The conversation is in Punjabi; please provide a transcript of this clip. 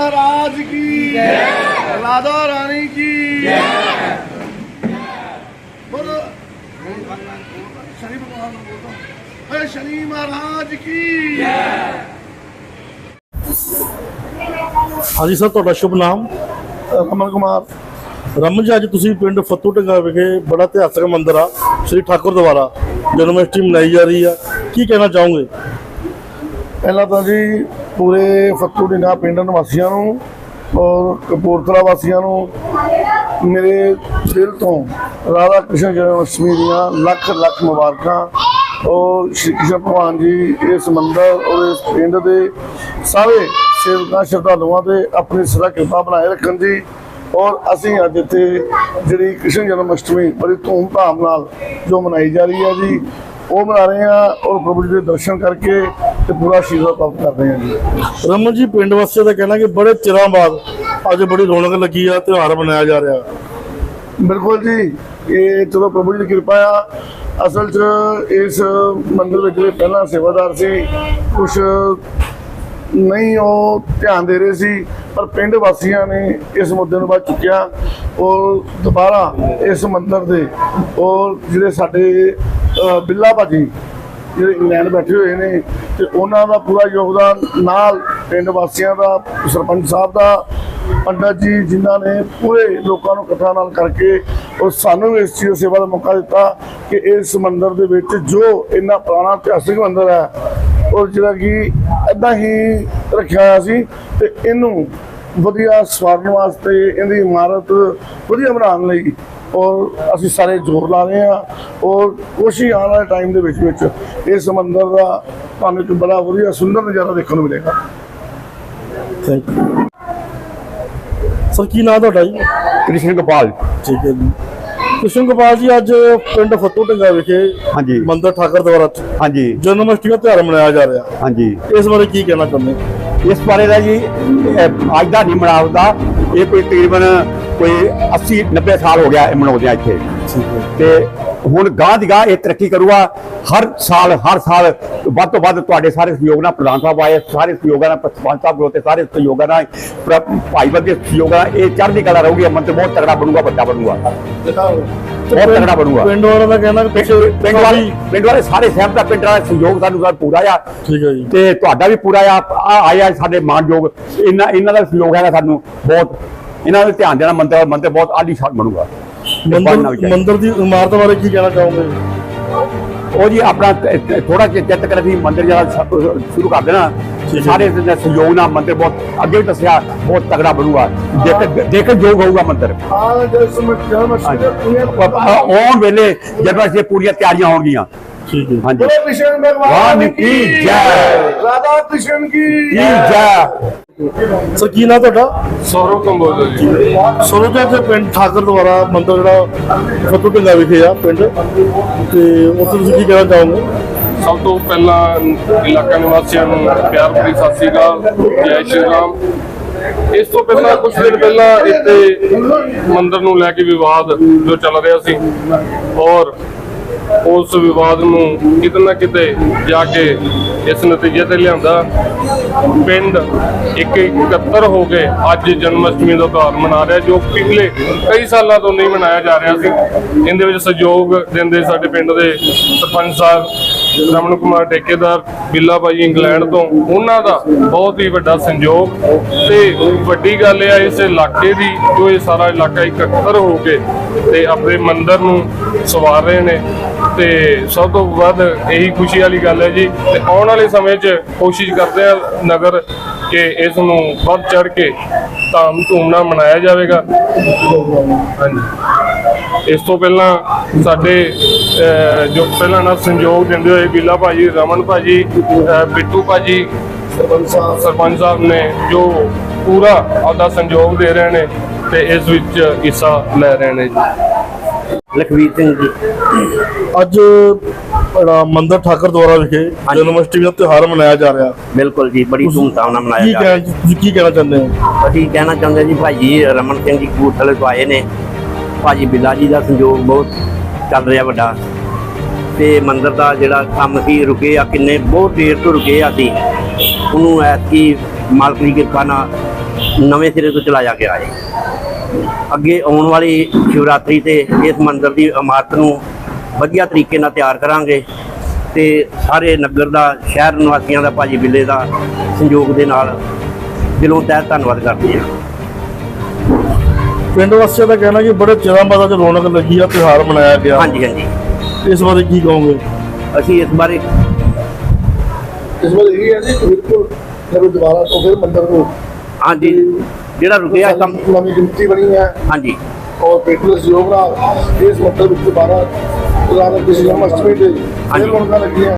ਮਹਾਰਾਜ ਕੀ ਜੈ। ਰਾਧਾ ਰਾਣੀ ਕੀ ਜੈ। ਬੋਲੋ। ਸ਼ਨੀ ਭਗਵਾਨ ਨੂੰ ਬੋਲੋ। ਹੇ ਸ਼ਨੀ ਮਹਾਰਾਜ ਕੀ ਹਾਂਜੀ ਸਰ ਤੁਹਾਡਾ ਸ਼ੁਭ ਨਾਮ? ਕਮਲ ਕੁਮਾਰ। ਰਮਨ ਜੀ ਅੱਜ ਤੁਸੀਂ ਪਿੰਡ ਫਤੂਟਗਾ ਵਿਖੇ ਬੜਾ ਇਤਿਹਾਸਕ ਮੰਦਿਰ ਆ ਸ੍ਰੀ ਠਾਕੁਰ ਦੁਆਰਾ। ਜਨਮਸ਼ਟਮੀ ਮਨਾਈ ਜਾ ਰਹੀ ਆ। ਕੀ ਕਹਿਣਾ ਚਾਹੋਗੇ? ਪਹਿਲਾਂ ਤਾਂ ਜੀ ਪੂਰੇ ਫੱਤੂ ਢਿੰਗਾ ਪਿੰਡ ਨਿਵਾਸੀਆਂ ਨੂੰ ਔਰ ਕਪੂਰਥਲਾ ਵਾਸੀਆਂ ਨੂੰ ਮੇਰੇ ਦਿਲ ਤੋਂ ਰਾਧਾ ਕ੍ਰਿਸ਼ਨ ਜਨਮ ਅਸ਼ਟਮੀ ਦੀਆਂ ਲੱਖ ਲੱਖ ਮੁਬਾਰਕਾਂ। ਔਰ ਸ਼੍ਰੀ ਕ੍ਰਿਸ਼ਨ ਭਗਵਾਨ ਜੀ ਇਸ ਮੰਦਰ ਔਰ ਇਸ ਪਿੰਡ ਦੇ ਸਾਰੇ ਸੇਵਕਾਂ, ਸ਼ਰਧਾਲੂਆਂ ਤੇ ਆਪਣੀ ਸਦਾ ਕਿਰਪਾ ਬਣਾਏ ਰੱਖਣ ਜੀ ਔਰ ਅਸੀਂ ਅੱਜ ਇੱਥੇ ਜਿਹੜੀ ਕ੍ਰਿਸ਼ਨ ਜਨਮ ਅਸ਼ਟਮੀ ਬੜੀ ਧੂਮ-ਧਾਮ ਨਾਲ ਜੋ ਮਨਾਈ ਜਾ ਰਹੀ ਹੈ ਜੀ, ਉਹ ਮਨਾ ਰਹੇ ਹਾਂ ਔਰ ਪ੍ਰਭੂ ਜੀ ਦੇ ਦਰਸ਼ਨ ਕਰਕੇ ਤੇ ਪੂਰਾ ਆਸ਼ੀਰਵਾਦ ਪ੍ਰਾਪਤ ਕਰ ਰਹੇ ਹਾਂ ਜੀ। ਰਮਨ ਜੀ ਪਿੰਡ ਵਾਸੀਆਂ ਦਾ ਕਹਿਣਾ ਕਿ ਬੜੇ ਚਿਰਾਂ ਬਾਅਦ ਅੱਜ ਬੜੀ ਰੌਣਕ ਲੱਗੀ ਆ ਤਿਉਹਾਰ ਮਨਾਇਆ ਜਾ ਰਿਹਾ। ਬਿਲਕੁਲ ਜੀ ਇਹ ਚਲੋ ਪ੍ਰਭੂ ਜੀ ਦੀ ਕਿਰਪਾ ਆ। ਅਸਲ 'ਚ ਇਸ ਮੰਦਿਰ ਵਿੱਚ ਜਿਹੜੇ ਪਹਿਲਾਂ ਸੇਵਾਦਾਰ ਸੀ ਕੁਝ ਨਹੀਂ ਉਹ ਧਿਆਨ ਦੇ ਰਹੇ ਸੀ ਪਰ ਪਿੰਡ ਵਾਸੀਆਂ ਨੇ ਇਸ ਮੁੱਦੇ ਨੂੰ ਬਾਅਦ ਚੁੱਕਿਆ। ਔਰ ਦੁਬਾਰਾ ਇਸ ਮੰਦਿਰ ਦੇ ਔਰ ਜਿਹੜੇ ਸਾਡੇ ਬਿੱਲਾ ਭਾਜੀ ਜਿਹੜੇ ਇੰਗਲੈਂਡ ਬੈਠੇ ਹੋਏ ਨੇ ਤੇ ਉਹਨਾਂ ਦਾ ਪੂਰਾ ਯੋਗਦਾਨ ਨਾਲ ਪਿੰਡ ਵਾਸੀਆਂ ਦਾ, ਸਰਪੰਚ ਸਾਹਿਬ ਦਾ, ਪੰਡਤ ਜੀ ਜਿਨ੍ਹਾਂ ਨੇ ਪੂਰੇ ਲੋਕਾਂ ਨੂੰ ਇਕੱਠਾ ਨਾਲ ਕਰਕੇ ਔਰ ਸਾਨੂੰ ਇਸ ਚੀਜ਼ ਸੇਵਾ ਦਾ ਮੌਕਾ ਦਿੱਤਾ ਕਿ ਇਸ ਮੰਦਿਰ ਦੇ ਵਿੱਚ ਜੋ ਇੰਨਾ ਪੁਰਾਣਾ ਇਤਿਹਾਸਿਕ ਮੰਦਿਰ ਹੈ ਔਰ ਜਿਹੜਾ ਕਿ ਇਦਾਂ ਹੀ ਰੱਖਿਆ ਹੋਇਆ ਸੀ ਤੇ ਇਹਨੂੰ ਵਧੀਆ ਸਵਾਰਨ ਵਾਸਤੇ ਇਹਦੀ ਇਮਾਰਤ ਵਧੀਆ ਬਣਾਉਣ ਲਈ ਔਰ ਅਸੀਂ ਸਾਰੇ ਜ਼ੋਰ ਲਾ ਰਹੇ ਹਾਂ ਔਰ ਕੋਸ਼ਿਸ਼ ਆਉਣ ਵਾਲੇ ਟਾਈਮ ਦੇ ਵਿੱਚ ਵਿੱਚ ਇਸ ਮੰਦਿਰ ਦਾ ਤੁਹਾਨੂੰ ਇੱਕ ਬੜਾ ਵਧੀਆ ਸੁੰਦਰ ਨਜ਼ਾਰਾ ਦੇਖਣ ਨੂੰ ਮਿਲੇਗਾ। ਥੈਂਕ ਯੂ ਸਰ ਕੀ ਨਾਮ ਤੁਹਾਡਾ ਜੀ? ਕ੍ਰਿਸ਼ਨ ਗੋਪਾਲ। ਠੀਕ ਹੈ ਜੀ। ਕ੍ਰਿਸ਼ਨ ਗੋਪਾਲ ਜੀ ਅੱਜ ਪਿੰਡ ਫੱਤੂ ਢੰਗਾ ਵਿਖੇ ਹਾਂਜੀ। ਮੰਦਿਰ ਠਾਕਰ ਦੁਆਰਾ ਹਾਂਜੀ। ਜਨਮ ਅਸ਼ਟਮੀ ਦਾ ਤਿਉਹਾਰ ਮਨਾਇਆ ਜਾ ਰਿਹਾ। ਹਾਂਜੀ। ਇਸ ਬਾਰੇ ਕੀ ਕਹਿਣਾ ਚਾਹੁੰਦੇ ਇਸ ਬਾਰੇ ਦਾ ਜੀ ਅੱਜ ਦਾ ਨਹੀਂ ਮਨਾਉਂਦਾ ਇਹ ਕੋਈ ਤਕਰੀਬਨ ਕੋਈ 80 90 ਸਾਲ ਹੋ ਗਿਆ ਇਹ ਮਨਾਉਂਦਿਆਂ ਇੱਥੇ। ਠੀਕ ਹੈ। ਤੇ ਹੁਣ ਗਾਂ ਦੀ ਗਾਂ ਇਹ ਤਰੱਕੀ ਕਰੂਗਾ। ਹਰ ਸਾਲ ਹਰ ਸਾਲ ਵੱਧ ਤੋਂ ਵੱਧ ਤੁਹਾਡੇ ਸਾਰੇ ਸਹਿਯੋਗ ਨਾਲ ਪ੍ਰਧਾਨ ਸਾਹਿਬ ਆਏ ਸਾਰੇ ਸਹਿਯੋਗਾਂ ਨਾਲ ਸਰਪੰਚ ਸਾਹਿਬ ਤੇ ਸਾਰੇ ਸਹਿਯੋਗਾਂ ਨਾਲ ਭਾਈਵਾਲ ਦੇ ਸਹਿਯੋਗਾਂ ਨਾਲ ਇਹ ਚੜ੍ਹਦੀ ਕਲਾ ਰਹੂਗੀ ਇਹ ਮੰਤਰ ਬਹੁਤ ਤਗੜਾ ਬਣੂਗਾ ਵੱਡਾ ਬਣੂਗਾ। ਬਹੁਤ ਤਗੜਾ ਬਣੂਗਾ। ਪਿੰਡ ਵਾਲਿਆਂ ਦਾ ਕਹਿਣਾ ਕਿ ਪਿੰਡ ਵਾਲੇ ਪਿੰਡ ਵਾਲੇ ਸਾਰੇ ਸਹਿਮਤ ਆ ਪਿੰਡ ਵਾਲੇ ਸਹਿਯੋਗ ਸਾਨੂੰ ਸਰ ਪੂਰਾ ਆ। ਠੀਕ ਹੈ ਜੀ। ਤੇ ਤੁਹਾਡਾ ਵੀ ਪੂਰਾ ਆ ਆ- ਆਇਆ ਸਾਡੇ ਮਾਨਯੋਗ। ਇਹਨਾਂ ਇਹਨਾਂ ਦਾ ਸਹਿਯੋਗ ਹੈਗਾ ਸਾਨੂੰ ਬਹੁਤ ਇਹਨਾਂ ਨੂੰ ਧਿਆਨ ਦੇਣਾ ਮੰਦਰ ਮੰਦਰ ਬਹੁਤ ਆਲੀਸ਼ਾਨ ਬਣੂਗਾ। ਇਹ ਬਣਨਾ ਵੀ ਮੰਦਿਰ ਦੀ ਇਮਾਰਤ ਬਾਰੇ ਕੀ ਕਹਿਣਾ ਚਾਹੋਗੇ? ਉਹ ਜੀ ਆਪਣਾ ਥੋੜਾ ਜਿਹਾ ਚਿੱਤ ਕਰ ਮੰਦਰ ਜਿਹੜਾ ਸ਼ੁਰੂ ਕਰ ਦੇਣਾ। ਸਾਰੇ ਦੇ ਸਹਿਯੋਗ ਨਾਲ ਮੰਦਰ ਬਹੁਤ ਅੱਗੇ ਦੱਸਿਆ ਬਹੁਤ ਤਗੜਾ ਬਣੂਗਾ। ਦੇਖ ਦੇਖਣ ਯੋਗ ਹੋਊਗਾ ਮੰਦਰ। ਦੇ ਆਉਣ ਵੇਲੇ ਜਦੋਂ ਅਸੀਂ ਪੂਰੀਆਂ ਤਿਆਰੀਆਂ ਹੋਣਗੀਆਂ। ਠੀਕ ਹੈ। ਹਾਂਜੀ। ਕ੍ਰਿਸ਼ਨ ਭਗਵਾਨ ਕੀ ਜੈ। ਰਾਧਾ ਕ੍ਰਿਸ਼ਨ ਕੀ ਜੈ। ਸਰ ਕੀ ਨਾਮ ਤੁਹਾਡਾ? ਸੌਰਵ ਕੰਬੋਜ ਜੀ। ਸੋਨੂ ਜੀ ਇੱਥੇ ਪਿੰਡ ਠਾਕਰ ਦੁਆਰਾ ਮੰਦਿਰ ਜਿਹੜਾ ਫੱਤੂ ਢੰਗਾ ਵਿਖੇ ਆ ਪਿੰਡ। ਤੇ ਉੱਥੇ ਤੁਸੀਂ ਕੀ ਕਹਿਣਾ ਚਾਹੋਗੇ? ਸਭ ਤੋਂ ਪਹਿਲਾਂ ਇਲਾਕਾ ਨਿਵਾਸੀਆਂ ਨੂੰ ਪਿਆਰ ਭਰੀ ਸਤਿ ਸ੍ਰੀ ਅਕਾਲ ਜੈ ਸ਼੍ਰੀ ਰਾਮ। ਇਸ ਤੋਂ ਪਹਿਲਾਂ ਕੁਝ ਦਿਨ ਪਹਿਲਾਂ ਇੱਥੇ ਮੰਦਿਰ ਨੂੰ ਲੈ ਕੇ ਵਿਵਾਦ ਜੋ ਚੱਲ ਰਿਹਾ ਸੀ ਔਰ ਉਸ ਵਿਵਾਦ ਨੂੰ ਕਿਤੇ ਨਾ ਕਿਤੇ ਜਾ ਕੇ ਇਸ ਨਤੀਜੇ ਤੇ ਲਿਆਂਦਾ। ਪਿੰਡ ਇੱਕ ਇਕੱਤਰ ਹੋ ਕੇ ਅੱਜ ਜਨਮ ਅਸ਼ਟਮੀ ਦਾ ਤਿਉਹਾਰ ਮਨਾ ਰਿਹਾ, ਜੋ ਪਿਛਲੇ ਕਈ ਸਾਲਾਂ ਤੋਂ ਨਹੀਂ ਮਨਾਇਆ ਜਾ ਰਿਹਾ ਸੀ। ਇਹਦੇ ਵਿੱਚ ਸਹਿਯੋਗ ਦਿੰਦੇ ਸਾਡੇ ਪਿੰਡ ਦੇ ਸਰਪੰਚ ਸਾਹਿਬ ਰਮਨ ਕੁਮਾਰ ਠੇਕੇਦਾਰ, ਬਿੱਲਾ ਭਾਈ ਇੰਗਲੈਂਡ ਤੋਂ, ਉਹਨਾਂ ਦਾ ਬਹੁਤ ਹੀ ਵੱਡਾ ਸੰਯੋਗ। ਤੇ ਵੱਡੀ ਗੱਲ ਇਹ ਆ, ਇਸ ਇਲਾਕੇ ਦੀ ਜੋ ਇਹ ਸਾਰਾ ਇਲਾਕਾ ਇਕੱਤਰ ਹੋ ਕੇ ਤੇ ਆਪਣੇ ਮੰਦਰ ਨੂੰ ਸਵਾਰ ਰਹੇ ਨੇ। ਤੇ ਸਭ ਤੋਂ ਵੱਧ ਇਹੀ ਖੁਸ਼ੀ ਵਾਲੀ ਗੱਲ ਹੈ ਜੀ, ਤੇ ਆਉਣ ਵਾਲੇ ਸਮੇਂ 'ਚ ਕੋਸ਼ਿਸ਼ ਕਰਦੇ ਆ ਨਗਰ ਕਿ ਇਸ ਨੂੰ ਵੱਧ ਚੜ ਕੇ ਧਾਮ ਧੂਮ ਨਾਲ ਮਨਾਇਆ ਜਾਵੇਗਾ। ਹਾਂਜੀ। ਇਸ ਤੋਂ ਪਹਿਲਾਂ ਸਾਡੇ ਜੋ ਪਹਿਲਾਂ ਨਾਲ ਸੰਯੋਗ ਦਿੰਦੇ ਹੋਏ ਬਿੱਲਾ ਭਾਜੀ ਰਮਨ ਭਾਜੀ ਬਿੱਟੂ ਭਾਜੀ ਸਰਪੰਚ ਸਾਹਿਬ ਸਰਪੰਚ ਸਾਹਿਬ ਨੇ ਜੋ ਪੂਰਾ ਆਪਦਾ ਸੰਯੋਗ ਦੇ ਰਹੇ ਨੇ ਤੇ ਇਸ ਵਿੱਚ ਹਿੱਸਾ ਲੈ ਰਹੇ ਨੇ ਜੀ। ਲਖਵੀਰ ਸਿੰਘ ਜੀ। ਅੱਜ ਮੰਦਿਰ ਠਾਕਰ ਦੁਆਰਾ ਵਿਖੇ ਜਨਮ ਅਸ਼ਟਮੀ ਦਾ ਤਿਉਹਾਰ ਮਨਾਇਆ ਜਾ ਰਿਹਾ। ਬਿਲਕੁਲ ਜੀ ਬੜੀ ਧੂਮਧਾਮ ਨਾਲ ਮਨਾਇਆ ਜਾ ਰਿਹਾ। ਕੀ ਕਹਿਣਾ ਚਾਹੁੰਦੇ ਹੋ? ਅਸੀਂ ਕਹਿਣਾ ਚਾਹੁੰਦੇ ਜੀ ਭਾਜੀ ਰਮਨ ਸਿੰਘ ਜੀ ਕਪੂਰਥਲੇ ਤੋਂ ਆਏ ਨੇ। ਭਾਜੀ ਬਿੱਲਾ ਜੀ ਦਾ ਸੰਯੋਗ ਬਹੁਤ ਚੱਲ ਰਿਹਾ ਵੱਡਾ। ਤੇ ਮੰਦਰ ਦਾ ਜਿਹੜਾ ਕੰਮ ਸੀ, ਰੁਕੇ ਆ ਕਿੰਨੇ, ਬਹੁਤ ਦੇਰ ਤੋਂ ਰੁਕੇ ਆ ਸੀ ਉਹਨੂੰ ਐਤਕੀ ਮਾਲਕ ਦੀ ਕਿਰਪਾ ਨਾਲ ਨਵੇਂ ਸਿਰੇ ਤੋਂ ਚਲਾਇਆ ਗਿਆ ਹੈ ਅੱਗੇ ਆਉਣ ਵਾਲੀ ਸ਼ਿਵਰਾਤਰੀ ਤੇ ਇਸ ਮੰਦਰ ਦੀ ਇਮਾਰਤ ਨੂੰ ਵਧੀਆ ਤਰੀਕੇ ਨਾਲ ਤਿਆਰ ਕਰਾਂਗੇ। ਤੇ ਸਾਰੇ ਨਗਰ ਦਾ, ਸ਼ਹਿਰ ਨਿਵਾਸੀਆਂ ਦਾ, ਭਾਜੀ ਬਿੱਲੇ ਦਾ ਸੰਯੋਗ ਦੇ ਨਾਲ ਦਿਲੋਂ ਤਹਿ ਧੰਨਵਾਦ ਕਰਦੇ ਹਾਂ। ਪਿੰਡ ਵਾਸੀਆਂ ਦਾ ਕਹਿਣਾ ਕਿ ਬੜੇ ਚਿਰਾਂ ਬਾਅਦ ਅੱਜ ਰੌਣਕ ਲੱਗੀ ਆ ਤਿਉਹਾਰ ਮਨਾਇਆ ਗਿਆ। ਹਾਂਜੀ ਹਾਂਜੀ। ਇਸ ਬਾਰੇ ਕੀ ਕਹੋਗੇ? ਅਸੀਂ ਇਸ ਬਾਰੇ ਇਸ ਵਾਰ ਇਹ ਹੈ ਜੀ ਬਿਲਕੁਲ ਜਦੋਂ ਦੁਬਾਰਾ ਤੋਂ ਫਿਰ ਮੰਦਰ ਨੂੰ। ਹਾਂਜੀ ਜਿਹੜਾ ਰੁਕਿਆ ਕੰਮ ਨਵੀਂ ਗਿਣਤੀ ਬਣੀ ਹੈ। ਹਾਂਜੀ। ਔਰ ਪੇਟੂ ਦੇ ਸਹਿਯੋਗ ਨਾਲ ਇਸ ਮੰਦਰ ਵਿੱਚ ਦੁਬਾਰਾ ਕ੍ਰਿਸ਼ਨ ਜਨਮ ਅਸ਼ਟਮੀ ਦੇ ਹਾਂਜੀ। ਲੱਗੀਆਂ।